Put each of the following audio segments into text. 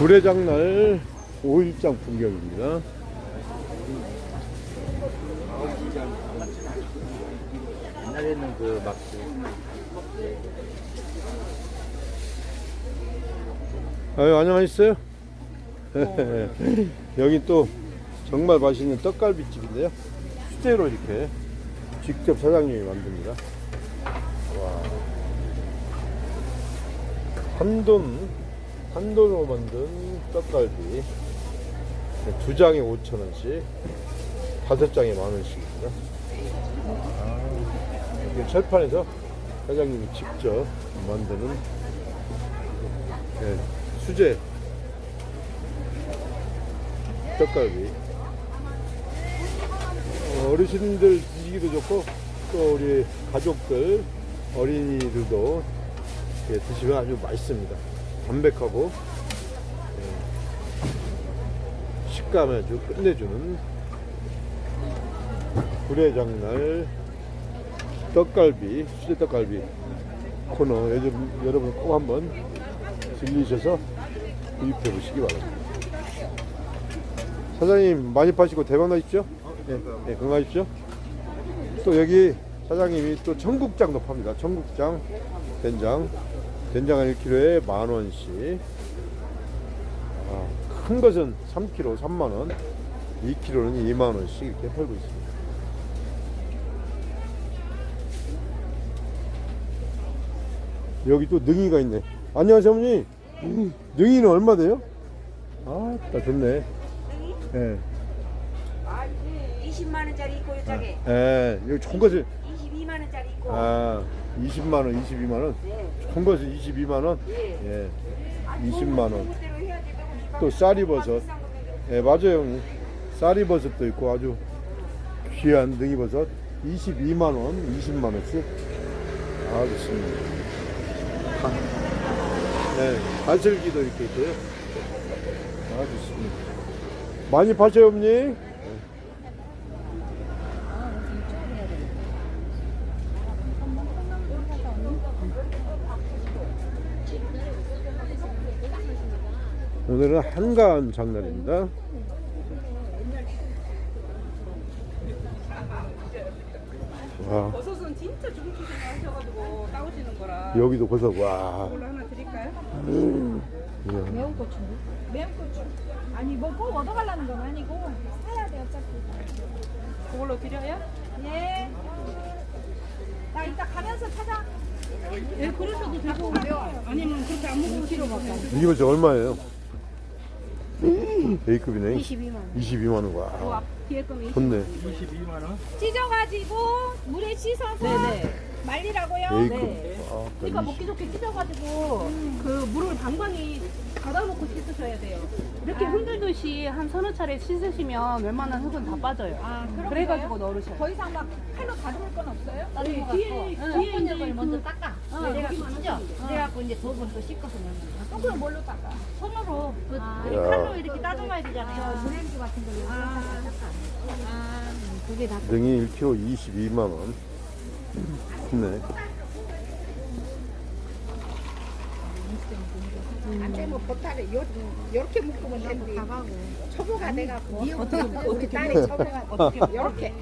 구례장날 5일장 풍경입니다. 옛날에는 그 막 아유, 안녕하셨어요? 여기 또 정말 맛있는 떡갈비집인데요. 수제로 이렇게 직접 사장님이 만듭니다. 와. 한돈, 한돈으로 만든 떡갈비. 네, 두 장에 5천원씩, 다섯 장에 만원씩입니다. 이게 철판에서 사장님이 직접 만드는 네, 수제 떡갈비 어, 어르신들 드시기도 좋고 또 우리 가족들 어린이들도 드시면 아주 맛있습니다 담백하고 예, 식감을 아주 끝내주는 구례장날 떡갈비 수제 떡갈비 코너 요즘 여러분 꼭 한번 들리셔서 구입해 보시기 바랍니다. 사장님 많이 파시고 대박 나십시오. 예, 예, 건강하십시오. 또 여기 사장님이 또 청국장도 팝니다. 청국장, 된장, 된장은 1kg에 만 원씩. 아, 큰 것은 3kg 3만 원, 2kg는 2만 원씩 이렇게 팔고 있습니다. 여기 또 능이가 있네. 안녕하세요, 어머니. 능이는 얼마 돼요? 아, 딱 좋네. 예. 20만 원짜리 있고 요짝에 예, 여기 좋은 것은 22만 원짜리 있고 아, 20만 원, 22만 원. 네. 좋은 것은 22만 원. 예. 예. 아니, 20만 원. 그대로 해야지. 너무 비싸고 또 쌀이버섯. 예, 맞아요, 형님. 쌀이버섯도 있고 아주 귀한 능이버섯 22만 원, 20만 원씩. 아, 좋습니다. 가, 네, 가슬기도 이렇게 있고요. 아, 좋습니다. 많이 파셔요, 어머니? 오늘은 한가한 장날입니다. 와, 버섯은 진짜 좋게 생각하셔가지고 따오시는 거라 여기도 버섯, 와. 이걸로 하나 드릴까요? 이야. 매운 고추. 매운 고추. 아니 뭐꼭 얻어가려는 건 아니고 사야 돼 어차피. 그걸로 드려요? 예. 나 이따 가면서 찾아. 예, 그러셔도 되고 아니면 그렇게 안 먹으면 필요 없어요 이게 벌써 얼마예요? A급이네. 22만 원. 22만 원. 와, 뒤에 거면 좋네. 찢어가지고 물에 씻어서 네네 말리라고요. A급. 네. 아, 그러니까 먹기 좋게 찢어가지고 그 물을 방광이 닫아놓고 씻으셔야 돼요. 이렇게 흔들듯이 한 서너 차례 씻으시면 웬만한 흙은 다 빠져요. 아 그런 그래가지고 거예요? 넣으셔요. 더 이상 막 칼로 다듬을 건 없어요? 네, 뒤에 뒤에 이제 그 먼저 닦아. 어, 그래갖고 여기만 찢어. 하지. 그래갖고 이제 두 번 또 씻고서 넣는 거야. 또 그럼 뭘로 닦아? 손으로 그 아. 우리 야. 칼로 이렇게 따져놔야 되잖아요. 물냉기 같은 걸로. 아, 아. 그게 다 능이 1kg 22만 원. 좋네. 안돼 뭐 보따리 요 요렇게 묶으면 되는데 초보가 돼갖고 우리 딸이 초보가 요렇게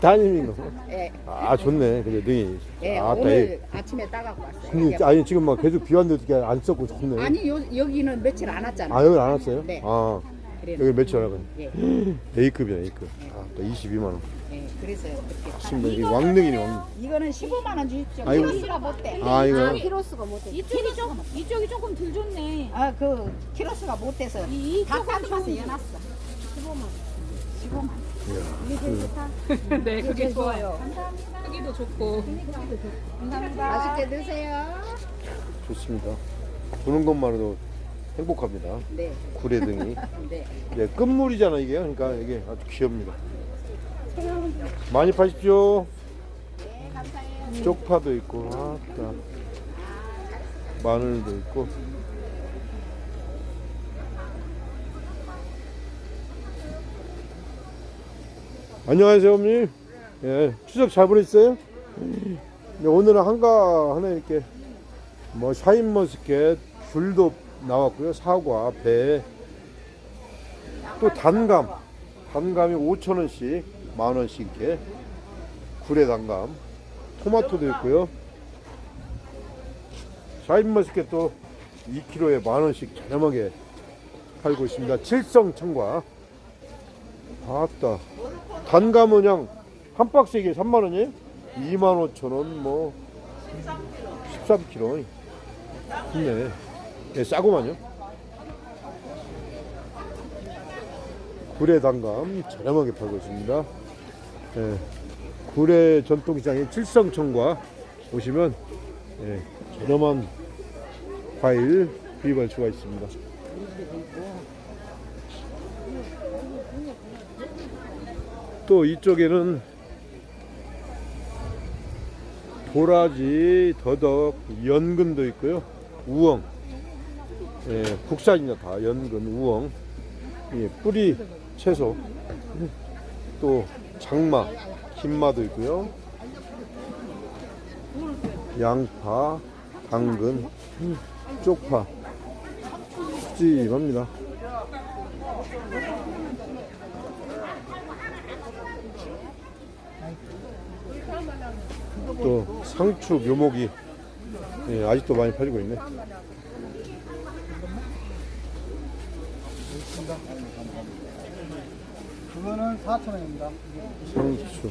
따님인 거. 예, 아, 좋네. 근데 능이. 예 아, 오늘 아침에 따갖고 왔어요. 근데 아니 지금 막 계속 비 왔는데 어떻게 안 썼고 좋네. 아니 요 여기는 며칠 안 왔잖아. 아, 여기 안 왔어요? 네. 아, 그래. 여기 며칠 안 왔거든. 예, A급이야, A급. 아, 또 22만 원. 예, 그래서 그렇게. 맞습니다. 이게 왕능이네, 왕능. 이거는 15만 원 주십시오. 아이고. 키로수가 못 돼. 아, 이거. 키로수가 못해. 이쪽이 좀 이쪽이 조금 덜 좋네. 아 그 키로수가 못 돼서 이 다 이쪽은 깎아서 좀 해놨어. 네, 그게 좋아요. 크기도 좋고. 맛있게 드세요. 좋습니다. 보는 것만으로도 행복합니다. 네, 구례등이. 네. 예, 끝물이잖아, 이게. 그러니까 이게 아주 귀엽니다. 많이 파십시오. 네, 감사해요. 쪽파도 있고, 아따. 마늘도 있고. 안녕하세요, 어머니. 예, 추석 잘 보냈어요? 네, 오늘은 한가하네, 이렇게. 뭐, 샤인머스켓, 귤도 나왔고요. 사과, 배, 또 단감, 단감이 5천 원씩, 만 원씩 이렇게 굴의 단감, 토마토도 있고요. 샤인머스켓 또 2kg에 만 원씩 저렴하게 팔고 있습니다. 칠성 청과. 아따. 단감은 그냥 한 박스에 이게 3만 원이에요? 2만 5천 원, 뭐 13kg. 좋네. 예, 싸구만요. 구례 단감 저렴하게 팔고 있습니다. 예, 구례 전통시장의 칠성청과 오시면 예, 저렴한 과일 구입할 수가 있습니다. 또 이쪽에는 도라지, 더덕, 연근도 있고요. 우엉. 예, 국산이냐 다 연근, 우엉. 예, 뿌리 채소. 또 장마, 김마도 있고요. 양파, 당근, 쪽파. 푸짐합니다. 또 상추, 묘목이 예, 아직도 많이 팔리고 있네. 그거는 4,000원입니다. 상추.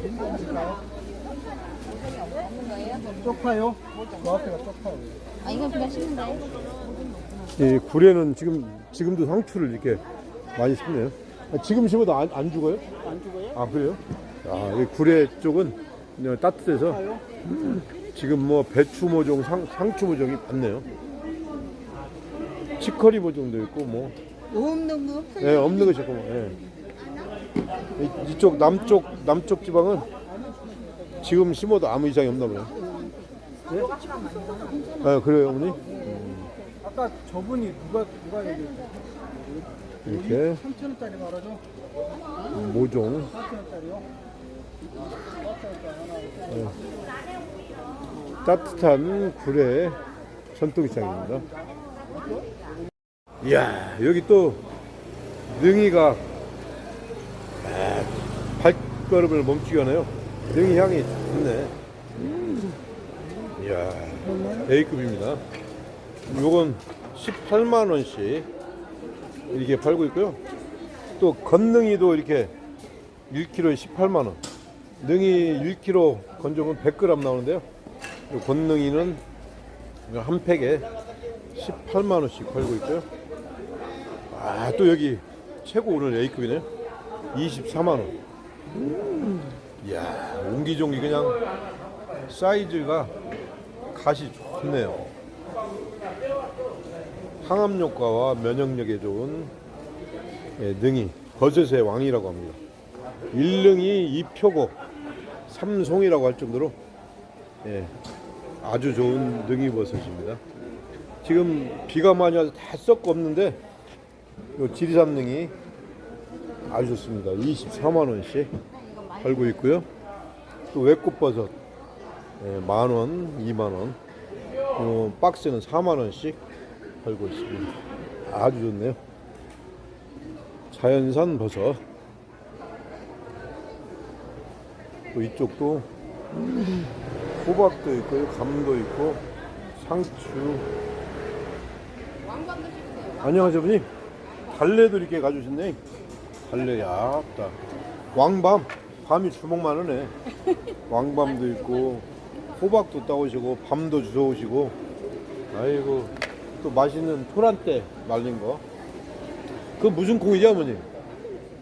쪽파요? 그 앞에가 쪽파예요. 아, 이건 그냥 심는데. 이 굴에는 지금 지금도 상추를 이렇게 많이 심네요. 아, 지금 심어도 안, 안 죽어요? 안 죽어요? 아 그래요? 아, 이 굴의 쪽은 그냥 따뜻해서 지금 뭐 배추 모종, 상, 상추 모종이 많네요. 치커리 모종도 있고 뭐 없는 거 없어요. 예, 없는 것이 없고 뭐, 예. 이- 이쪽 남쪽 남쪽 지방은 지금 심어도 아무 이상이 없나 봐요. 아 그래요 어머니? 아까 저분이 누가 누가 얘기했어요? 이렇게 3,000원짜리 말하죠? 모종 4,000원짜리요? 따뜻한 굴의 전통시장입니다. 이야 여기 또 능이가 아, 발걸음을 멈추게 하네요. 능이 향이 좋네. 이야 A급입니다. 요건 18만 원씩 이렇게 팔고 있고요. 또 건능이도 이렇게 1kg에 18만 원. 능이 1kg 건조면 100g 나오는데요. 요 건능이는 한 팩에 18만 원씩 팔고 있고요. 아, 또 여기 최고 오늘 A급이네요. 24만 원. 이야, 옹기종기 그냥 사이즈가 갓이 좋네요. 항암 효과와 면역력에 좋은 예, 능이 버섯의 왕이라고 합니다. 일능이 이표고 삼송이라고 할 정도로 예, 아주 좋은 능이 버섯입니다. 지금 비가 많이 와서 다 썩고 없는데 요 지리삼능이 아주 좋습니다. 24만 원씩 팔고 있고요. 또 외꽃버섯 예, 만 원, 2만 원. 요 박스는 4만 원씩 팔고 있습니다. 아주 좋네요. 자연산 버섯. 또 이쪽도 호박도 있고요, 감도 있고, 상추. 안녕하세요, 어머 니. 달래도 이렇게 가져오셨네. 달래, 야다. 왕밤. 밤이 주먹만 하네. 왕밤도 있고, 호박도 따오시고, 밤도 주워오시고. 아이고, 또 맛있는 토란대 말린 거. 그 무슨 콩이지, 어머니?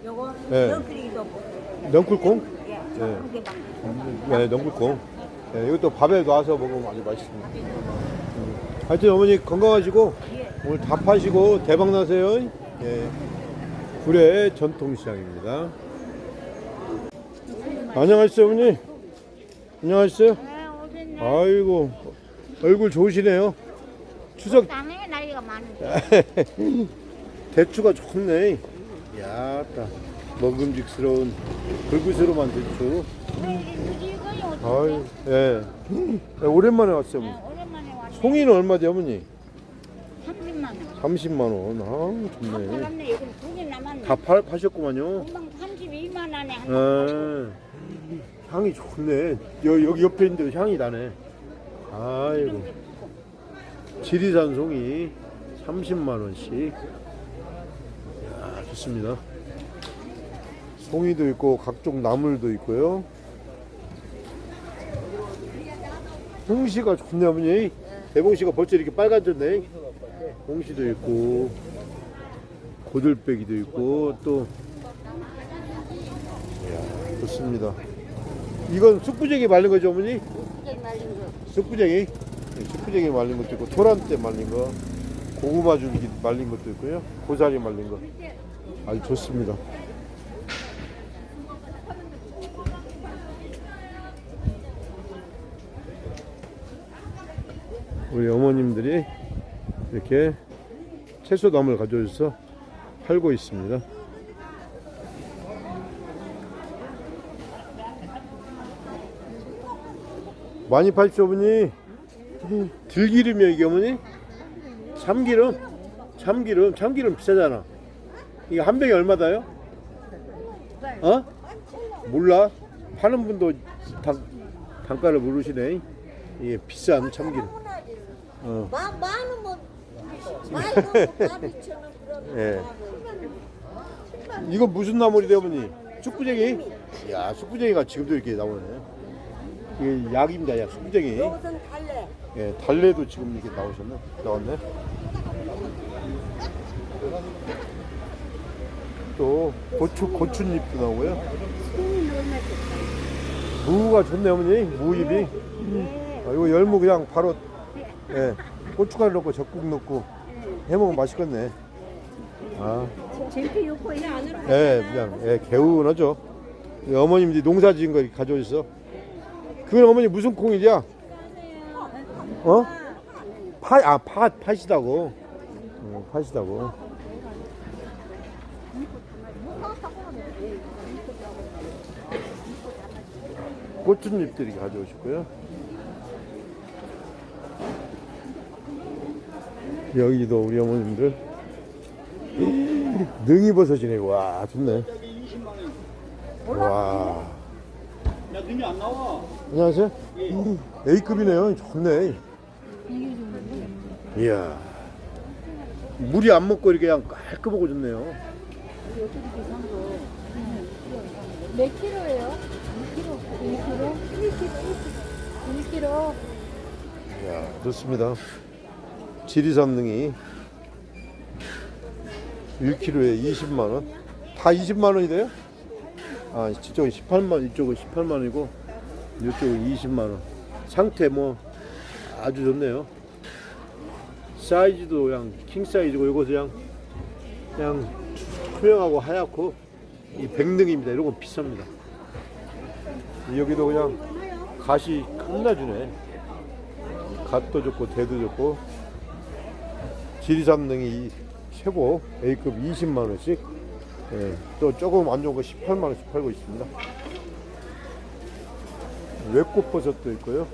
요거 네. 넝쿨콩? 예, 네. 네, 넝쿨콩. 네, 이것도 밥에 놔서 먹으면 아주 맛있습니다. 음. 하여튼 어머니 건강하시고 오늘 다 파시고 대박 나세요. 예. 구례 전통시장입니다. 안녕하세요, 어머니. 안녕하세요. 아이고 얼굴 좋으시네요. 추석 당연히 나이가 많은데. 대추가 좋네. 야 따 먹음직스러운 불구스러운 대추. 이거요. 아유, 예. 예, 오랜만에 왔어요. 어머니. 오랜만에 왔네. 송이는 얼마지 어머니? 30만 원. 30만 원. 아, 좋네. 두개 남았네. 다 팔, 파셨구만요. 금방 32만 원에 한 아, 향이 좋네. 여, 여기 옆에 있는데 향이 나네. 아이고. 지리산 송이 30만 원씩. 야, 좋습니다. 송이도 있고 각종 나물도 있고요. 홍시가 좋네 어머니. 대봉시가 벌써 이렇게 빨간졌네. 홍시도 있고 고들빼기도 있고 또 이야, 좋습니다. 이건 쑥부쟁이 말린 거죠, 어머니? 쑥부쟁이. 네, 쑥부쟁이 말린 것도 있고, 토란대 말린 거, 고구마 줄기 말린 것도 있고요, 고사리 말린 거. 아주 좋습니다. 우리 어머님들이 이렇게 채소나물 가져오셔서 팔고 있습니다. 많이 팔죠 어머니 들기름이요 이게 어머니 참기름 참기름 참기름 비싸잖아 이게 한 병에 얼마다요? 어? 몰라 파는 분도 단, 단가를 모르시네 이게 비싼 참기름 어. 예. 이건 무슨 나물이래 어머니? 쑥부쟁이? 야 쑥부쟁이가 지금도 이렇게 나오네 이게 약입니다 약 쑥부쟁이 달래. 예, 달래도 지금 이렇게 나오셨네. 나왔네. 또 고추 고추잎도 나오고요. 무가 좋네 어머니. 무잎이. 아, 이거 열무 그냥 바로 예, 고춧가루 넣고 적국 넣고 해 먹으면 맛있겠네. 아. 예, 그냥 예, 개운하죠. 이 어머님들이 농사 지은 거 가져오셔서 그건 어머니 무슨 콩이냐? 어? 파, 아, 파, 팥이다고. 어, 팥이다고. 고추잎들이 가져오셨고요. 여기도 우리 어머님들 능이버섯이네. 와, 좋네. 와. 야, 눈이 안 나와. 안녕하세요. A급이네요. 좋네. 이야. 물이 안 먹고 이렇게 그냥 깔끔하고 좋네요. 몇 킬로예요? 1kg? 1kg? 1kg? 이야, 좋습니다. 지리산 능이 1kg에 20만 원. 다 20만 원이 돼요? 아, 이쪽은 18만, 이쪽은 18만 원이고 이쪽은 20만 원. 상태 뭐 아주 좋네요. 사이즈도 그냥 킹 사이즈고 이거 그냥 그냥 투명하고 하얗고 이 백능입니다. 이런 건 비쌉니다. 여기도 그냥 갓이 끝나주네. 갓도 좋고 대도 좋고 지리산 능이 최고 A급 20만 원씩 예, 또 조금 안 좋은 거 18만 원씩 팔고 있습니다. 외꽃버섯도 있고요.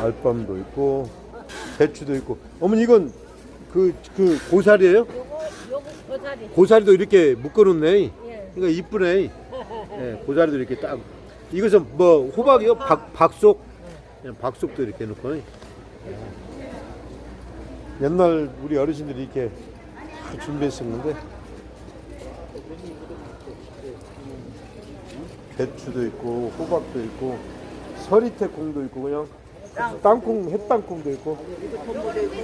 알밤도 있고 배추도 있고 어머니 이건 그, 그 고사리예요? 요거 고사리. 고사리도 이렇게 묶어놓네. 그러니까 이쁘네. 예, 고사리도 이렇게 딱. 이것은 뭐 호박이요? 박, 박속? 예, 박속도 이렇게 놓고. 예. 옛날 우리 어르신들이 이렇게 다 준비했었는데. 배추도 있고 호박도 있고 서리태콩도 있고 그냥 땅콩 햇땅콩도 있고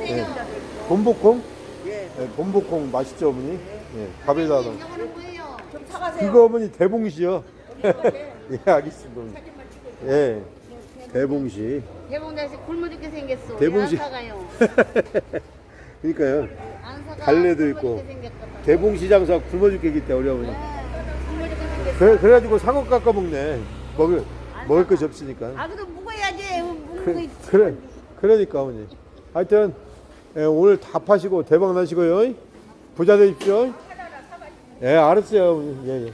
예. 본보콩 예, 본보콩 맛있죠 어머니 예, 밥에다 넣 어 그거 어머니 대봉시요 예 알겠습니다 어머니. 예 대봉시 대봉다시 굶어 죽게 생겼어. 대봉시. 안 사가요. 그러니까요 안 사가. 갈래도 굶어 있고. 죽게. 대봉시 장사 굶어 죽겠기 때문에 우리 어머니 굶어 죽게 생겼어. 그래, 그래가지고 상어 깎아 먹네 먹을 먹을 것이 없으니까 아 그래도 묵어야지. 묵는 거 그, 있지. 그래 그러니까 어머니 하여튼 예, 오늘 다 파시고 대박 나시고요 부자 되십시오 예 알았어요 예,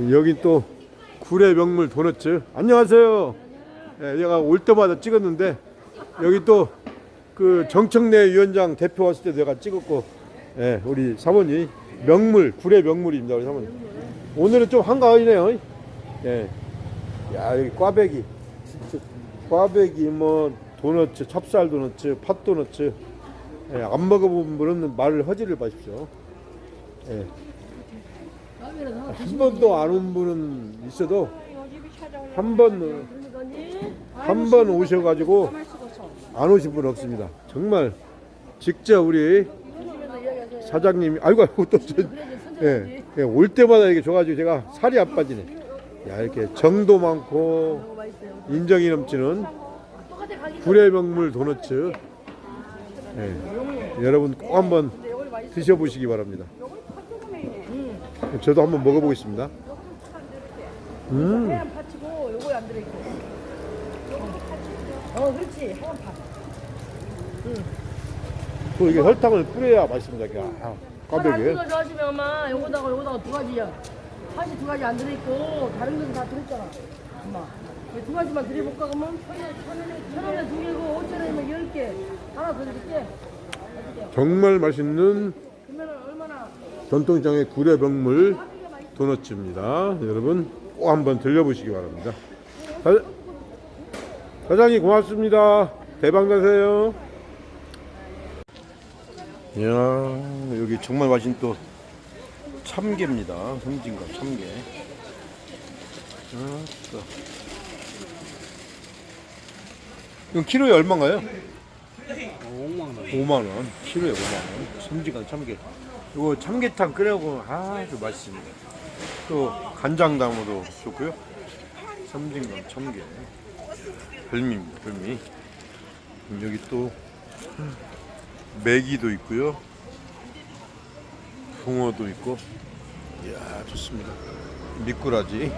예. 여기 또 구례 명물 도넛츠. 안녕하세요. 예, 내가 올 때마다 찍었는데 여기 또 그 정청래 위원장 대표 왔을 때 내가 찍었고, 예, 우리 사모님 명물 구례 명물입니다, 우리 사모님. 오늘은 좀 한가하네요. 예, 야 여기 꽈배기, 꽈배기 뭐 도넛츠, 찹쌀 도넛츠, 팥 도넛츠. 예, 안 먹어본 분은 말을 허지를 마십시오. 예. 한 번도 안 온 분은 있어도 한 번 한 번 오셔가지고 안 오신 분 없습니다. 정말 직접 우리 사장님이 아이고 아이고 또 저, 예, 예, 올 때마다 이렇게 줘가지고 제가 살이 안 빠지네. 야 이렇게 정도 많고 인정이 넘치는 구례명물 도너츠 예, 여러분 꼭 한번 드셔보시기 바랍니다. 저도 한번 먹어보겠습니다. 음. 파치고 요거 안 들어있고. 어, 그렇지. 하얀 파. 또 이게 설탕을 뿌려야 맛있습니다. 이게. 아, 꽈배기. 이거 좋아하시면 엄마 요거다가 요거다가 두 가지야. 팥이 두 가지 안 들어있고 다른 건 다 들어있잖아. 엄마. 이두 가지만 드려볼까 그러면? 천 원에 두 개고 오천 원이면 열 개. 하나 더 드릴게. 정말 맛있는 그러면 얼마나? 전통장의 구례병물 도넛입니다. 여러분 꼭 한번 들려보시기 바랍니다. 사, 사장님 고맙습니다. 대박 나세요. 이야 여기 정말 맛있는 또 참게입니다. 성진감 참게. 아, 또. 이건 키로에 얼마인가요? 5만 원. 5만 원. 키로에 5만 원. 섬지간 참게. 이거 참게탕 끓여고 아주 맛있습니다. 또 간장 담으로 좋고요. 섬진강 참게. 별미입니다. 별미. 음, 여기 또 메기도 있고요. 붕어도 있고. 이야 좋습니다. 미꾸라지.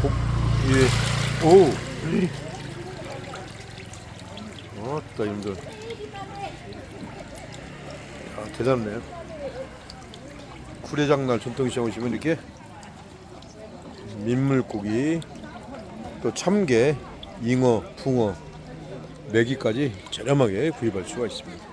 곱 예. 오. 어따 힘들. 아, 대단해요. 구례장날 전통시장 오시면 이렇게 민물고기, 또 참게, 잉어, 붕어, 메기까지 저렴하게 구입할 수가 있습니다.